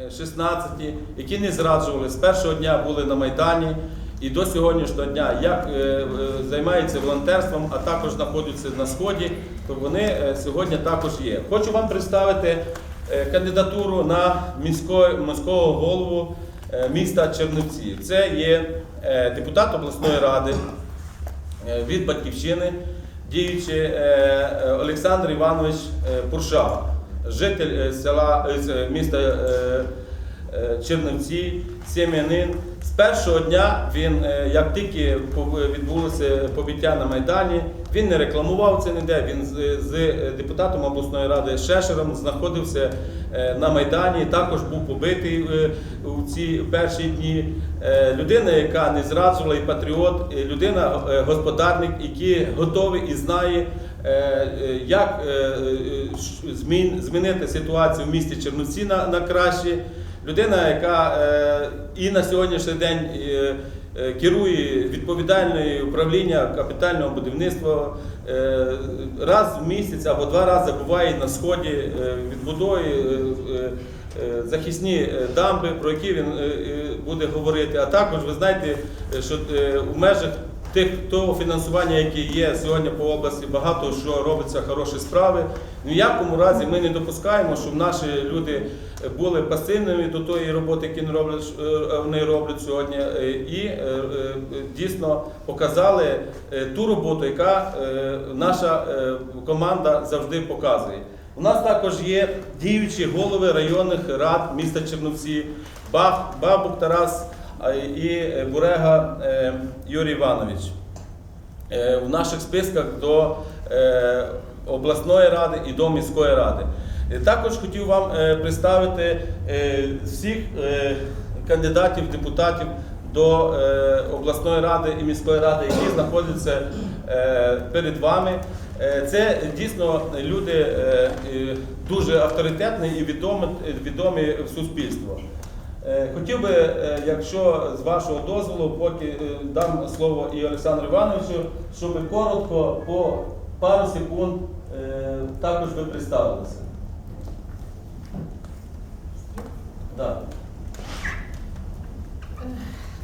е, 16, які не зраджували, з першого дня були на Майдані і до сьогоднішнього дня як е, е, займаються волонтерством, а також знаходяться на сході, то вони е, сьогодні також є. Хочу вам представити кандидатуру на міського, голову міста Чернівці. Це є депутат обласної ради від батьківщини, діючий Олександр Іванович Пуршава, житель е, села е, міста е, е, Чернівці, сім'янин. З першого дня він, як тільки відбулося побиття на Майдані, він не рекламував це ніде. Він з, з депутатом обласної ради Шешером знаходився на Майдані, також був побитий у ці перші дні. Людина, яка не зраджувала і патріот, людина, господарник, який готовий і знає, як змін- змінити ситуацію в місті Чернівці на, на краще. Людина, яка е, і на сьогоднішній день е, е, керує відповідальне управління капітального будівництва е, раз в місяць або два рази буває на сході, е, відбудовує е, е, е, захисні е, дамби, про які він буде говорити. А також ви знаєте, що у межах тих того фінансування, яке є сьогодні по області, багато що робиться хороші справи. В якому разі ми не допускаємо, щоб наші люди були пасивними до тої роботи, яку вони роблять, е, сьогодні, е, і е, е, дійсно показали е, ту роботу, яка е, наша е, команда завжди показує. У нас також є діючі голови районних рад міста Черновці, Бабук Тарас і е, Бурега е, Юрій Іванович. Е, В наших списках до обласної ради і до міської ради. Також хотів вам представити всіх кандидатів, депутатів до обласної ради і міської ради, які знаходяться перед вами. Це дійсно люди дуже авторитетні і відомі, в суспільству. Е, Хотів би, е, якщо з вашого дозволу, поки е, дам слово і Олександру Івановичу, щоб коротко по пару секунд також ви представилися. Да.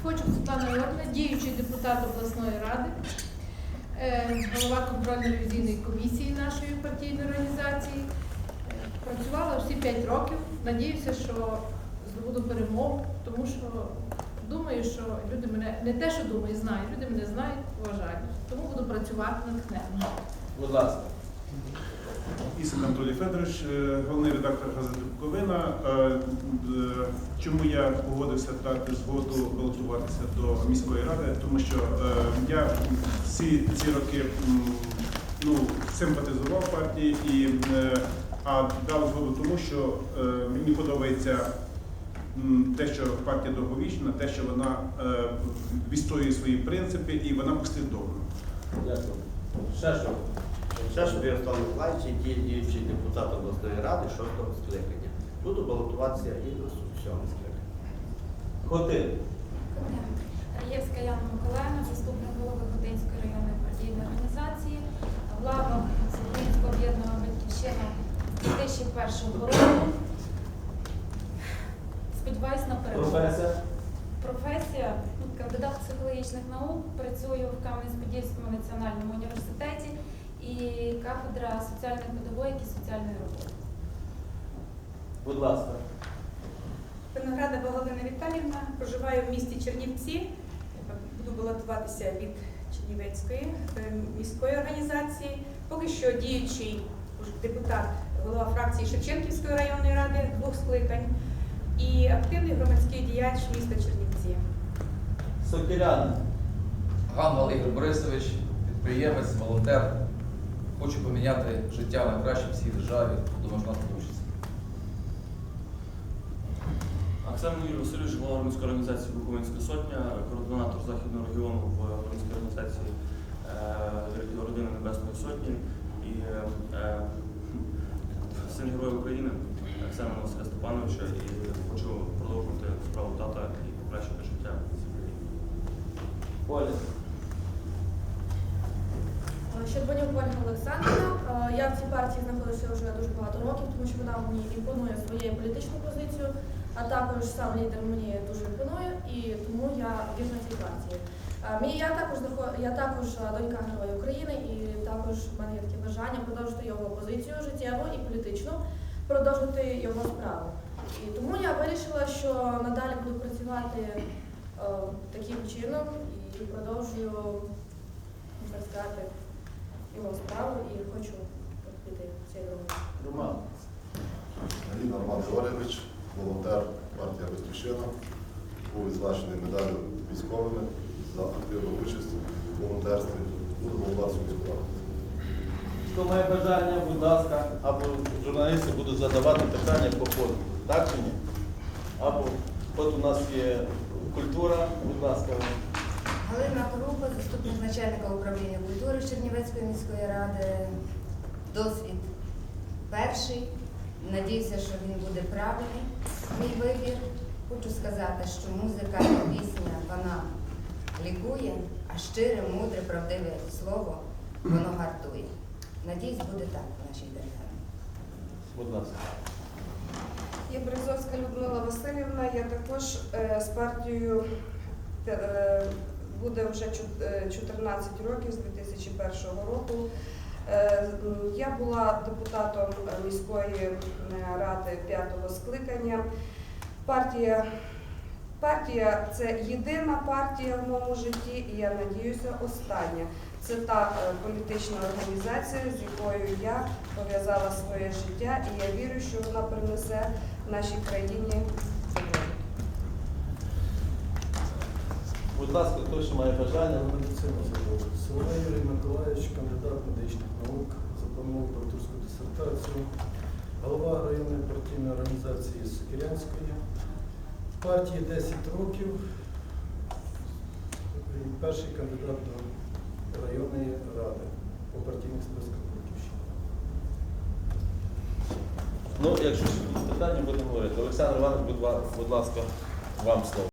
Хочу Світлана Йорна, діючий депутат обласної ради, голова контрольно-ревізійної комісії нашої партійної організації. Працювала всі 5 років. Надіюся, що здобуду перемогу, тому що думаю, що люди мене не те, що думаю, знають, люди мене знають, вважають. Тому буду працювати натхненно. Будь ласка. Ісик Анатолій Федорович, е, головний редактор газети Буковина. Е, Чому я погодився дати згоду балотуватися до міської ради? Тому що е, я всі ці роки ну, симпатизував партії і е, а дав згоду тому, що е, мені подобається те, що партія довговічна, те, що вона е, відстоює свої принципи і вона послідовна. Дякую. Ще що? Шашов Ярослав Миколаївич, який є діючий депутат обласної ради шостого скликання. Буду балотуватися і до сьомого скликання. Хотин. Раєвська Яна Миколаївна, заступник голови Хотинської районної партійної організації, глава Всеукраїнського об'єднаного батьківщина з 2001 року. Сподіваюсь на перемогу. Професія. Професія ну, кандидат психологічних наук, працюю в Кам'янець-Подільському національному університеті і кафедра соціальної педагогіки, соціальної роботи. Будь ласка. Виноградова Галина Віталівна, проживаю в місті Чернівці. Буду балотуватися від Чернівецької е, міської організації. Поки що діючий депутат, голова фракції Шевченківської районної ради двох скликань і активний громадський діяч міста Чернівці. Сокиряна. Гангал Ігор Борисович, підприємець, волонтер. Хочу поміняти життя на краще в цій державі. Думаю, що нас вийде. Оксана Юрій Васильович, голова громадської організації Буковинська сотня, координатор західного регіону в громадській організації е, Родини Небесної Сотні і е, син Героя України Оксана Василя Степановича і хочу продовжувати справу тата і покращити життя. Оля. Щодбанюк Ольга Олександрівна. Е, Я в цій партії знаходжуся вже дуже багато років, тому що вона мені імпонує своєю політичною позицією. а також сам лідер мені дуже імпонує, і тому я вірна цій партії. Е, Мені я також я також е, донька Героя України, і також в мене є таке бажання продовжити його позицію життєву і політичну, продовжити його справу. І тому я вирішила, що надалі буду працювати е, таким чином і продовжую можна сказати, його справу і хочу піти цією дорогою. Роман. Аліна Роман Георгійович, волонтер партія Батьківщина, був відзначений медаллю військовими за активну участь у волонтерстві. Буду голова міського. Хто має бажання, будь ласка, або журналісти будуть задавати питання по ходу. Так чи ні? Або от у нас є культура, будь ласка. Галина Коруба, заступник начальника управління культури Чернівецької міської ради. Досвід перший. Надіюся, що він буде правильний. Мій вибір. Хочу сказати, що музика і пісня вона лікує, а щире, мудре, правдиве слово воно гартує. Надіюсь, буде так в нашій державі. Будь ласка. Я Березовська Людмила Васильівна. Я також е, з партією е, буде вже е, 14 років з 2001 року. Е, Я була депутатом е, міської е, ради п'ятого скликання. Партія, партія це єдина партія в моєму житті, і я надіюся, остання. Це та е, політична організація, з якою я пов'язала своє життя, і я вірю, що вона принесе нашій країні. Будь ласка, хто ще має бажання? медицину забув. Соловей Юрій Миколаївич, кандидат медичних наук, запланував докторську дисертацію, голова районної партійної організації Сокирянської. Партії 10 років. Перший кандидат до районної ради по партійних списках Батьківщини. Ну, якщо питання, будемо говорити. Олександр Іванович, будь ласка, вам слово.